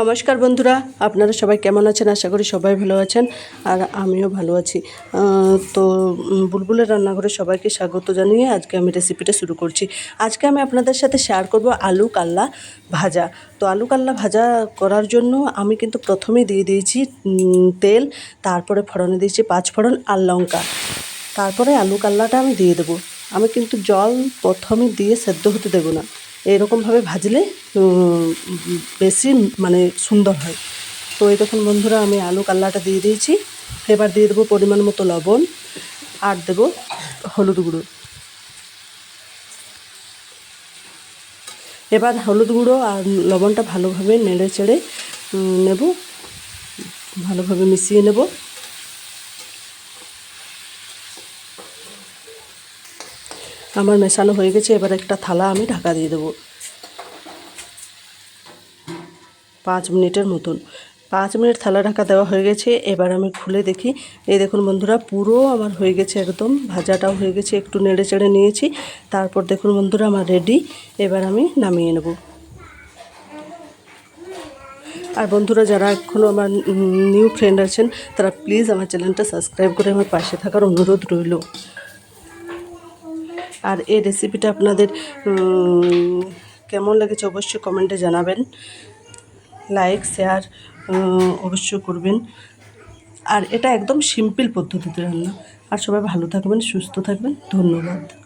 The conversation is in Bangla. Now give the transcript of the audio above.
নমস্কার বন্ধুরা, আপনারা সবাই কেমন আছেন? আশা করি সবাই ভালো আছেন আর আমিও ভালো আছি। তো বুলবুলের রান্নাঘরে সবাইকে স্বাগত জানিয়ে আজকে আমি রেসিপিটা শুরু করছি। আজকে আমি আপনাদের সাথে শেয়ার করব আলু কাল্লা ভাজা। তো, আলু কাল্লা ভাজা করার জন্য আমি কিন্তু প্রথমেই দিয়ে দিয়েছি তেল, তারপরে ফোড়নে দিয়েছি পাঁচ ফোড়ন আর লঙ্কা। তারপরে আলু কাল্লাটা আমি দিয়ে দেবো। আমি কিন্তু জল প্রথমে দিয়ে সেদ্ধ হতে দেবো না। এরকমভাবে ভাজলে বেশি মানে সুন্দর হয়। তো এই বন্ধুরা, আমি আলু কাল্লাটা দিয়ে দিয়েছি। এবার দিয়ে দেবো পরিমাণ মতো লবণ, আর দেবো হলুদ গুঁড়ো। এবার হলুদ গুঁড়ো আর লবণটা ভালোভাবে নেড়ে চেড়ে নেব, ভালোভাবে মিশিয়ে নেব। আমার মেশানো হয়ে গেছে, এবার একটা থালা আমি ঢাকা দিয়ে দেবো। পাঁচ মিনিটের মতন। পাঁচ মিনিট থালা ঢাকা দেওয়া হয়ে গেছে, এবার আমি খুলে দেখি। এই দেখুন বন্ধুরা, পুরো আমার হয়ে গেছে একদম, ভাজাটাও হয়ে গেছে, একটু নেড়ে চেড়ে নিয়েছি। তারপর দেখুন বন্ধুরা, আমার রেডি, এবার আমি নামিয়ে নেব। আর বন্ধুরা, যারা এখনও আমার নিউ ফ্রেন্ড আছেন, তারা প্লিজ আমার চ্যানেলটা সাবস্ক্রাইব করে আমার পাশে থাকার অনুরোধ রইল। আর এই রেসিপিটা আপনাদের কেমন লেগেছে অবশ্যই কমেন্টে জানাবেন। লাইক শেয়ার অবশ্যই করবেন। আর এটা একদম সিম্পল পদ্ধতিতে রান্না। আর সবাই ভালো থাকবেন, সুস্থ থাকবেন। ধন্যবাদ।